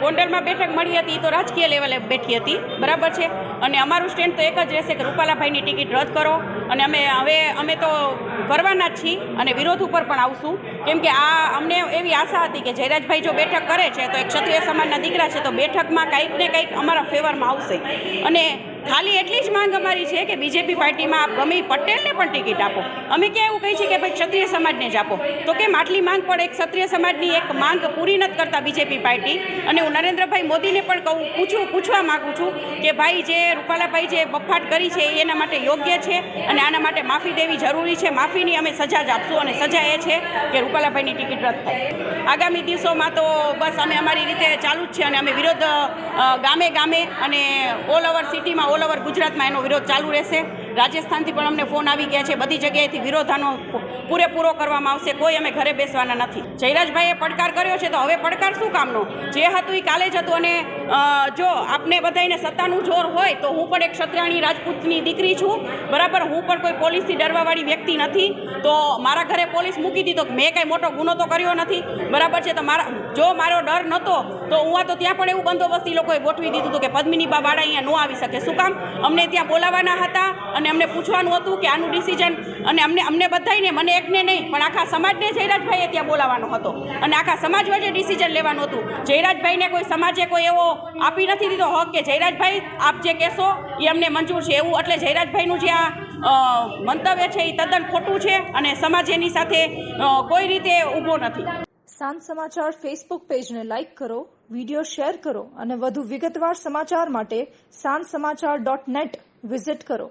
ગોંડલમાં બેઠક મળી હતી તો રાજકીય લેવલે બેઠી હતી. બરાબર છે? અને અમારું સ્ટેન્ડ તો એક જ રહેશે કે રૂપાલાભાઈની ટિકિટ રદ કરો. અને અમે, હવે અમે તો કરવાના જ છીએ અને વિરોધ ઉપર પણ આવશું. કેમ કે આ, અમને એવી આશા હતી કે જયરાજભાઈ જો બેઠક કરે છે, તો એક ક્ષત્રિય સમાજના દીકરા છે, તો બેઠકમાં કંઈક ને કંઈક અમારા ફેવરમાં આવશે. અને ખાલી એટલી જ માંગ અમારી છે કે બીજેપી પાર્ટીમાં આપ ગમે પટેલને પણ ટિકિટ આપો. અમે ક્યાં એવું કહીએ છીએ કે ભાઈ ક્ષત્રિય સમાજને જ આપો. તો કેમ આટલી માંગ પણ એક ક્ષત્રિય સમાજની એક માંગ પૂરી નથી કરતા બીજેપી પાર્ટી. અને હું નરેન્દ્રભાઈ મોદીને પણ કહું, પૂછું, પૂછવા માગું છું કે ભાઈ જે રૂપાલાભાઈ જે બફાટ કરી છે એના માટે યોગ્ય છે અને આના માટે માફી દેવી જરૂરી છે. માફીની અમે સજા જ આપશું અને સજા એ છે કે રૂપાલાભાઈની ટિકિટ રદ થાય. આગામી દિવસોમાં તો બસ અમે અમારી રીતે ચાલુ જ છે અને અમે વિરોધ ગામે ગામે અને ઓલ ઓવર સિટીમાં ઓલ ઓવર ગુજરાતમાં એનો વિરોધ ચાલુ રહેશે. રાજસ્થાનથી પણ અમને ફોન આવી ગયા છે. બધી જગ્યાએથી વિરોધાનો પૂરેપૂરો કરવામાં આવશે. કોઈ અમે ઘરે બેસવાના નથી. જયરાજભાઈએ પડકાર કર્યો છે તો હવે પડકાર શું કામનો? જે હતું એ કાલે જ હતું અને જો આપને બધાને સત્તાનું જોર હોય તો હું પણ એક ક્ષત્રિયાણી રાજપૂતની દીકરી છું. બરાબર? હું પણ કોઈ પોલીસથી ડરવાવાળી વ્યક્તિ નથી. તો મારા ઘરે પોલીસ મૂકી દીધો મેં કાંઈ મોટો ગુનો તો કર્યો નથી. બરાબર છે? તો મારા, જો મારો ડર નહોતો તો હું આ તો ત્યાં પણ એવું બંદોબસ્ત લોકોએ ગોઠવી દીધું હતું કે પદ્મિની બાવાળા અહીંયા ન આવી શકે. શું કામ? અમને ત્યાં બોલાવવાના હતા અને અમને પૂછવાનું હતું કે આનું ડિસિઝન અને અમને અમને બધાયને, મને એકને નહીં, પણ આખા સમાજને જયરાજભાઈએ ત્યાં બોલાવવાનો હતો. અને આખા સમાજ વચ્ચે ડિસિઝન લેવાનું હતું. જયરાજભાઈને કોઈ સમાજે કોઈ એવો આપી નથી દીધો હક કે જયરાજભાઈ, આપ જે કહેશો એ અમને મંજૂર છે. એવું એટલે જયરાજભાઈનું જે આ મંતવ્ય છે એ તદ્દન ખોટું છે અને સમાજ એની સાથે કોઈ રીતે ઊભો નથી. સાંજ સમાચાર ફેસબુક પેજને લાઇક કરો વીડિયો શેર કરો અને વધુ વિગતવાર સમાચાર માટે સાંજ સમાચાર ડોટ નેટ વિઝિટ કરો.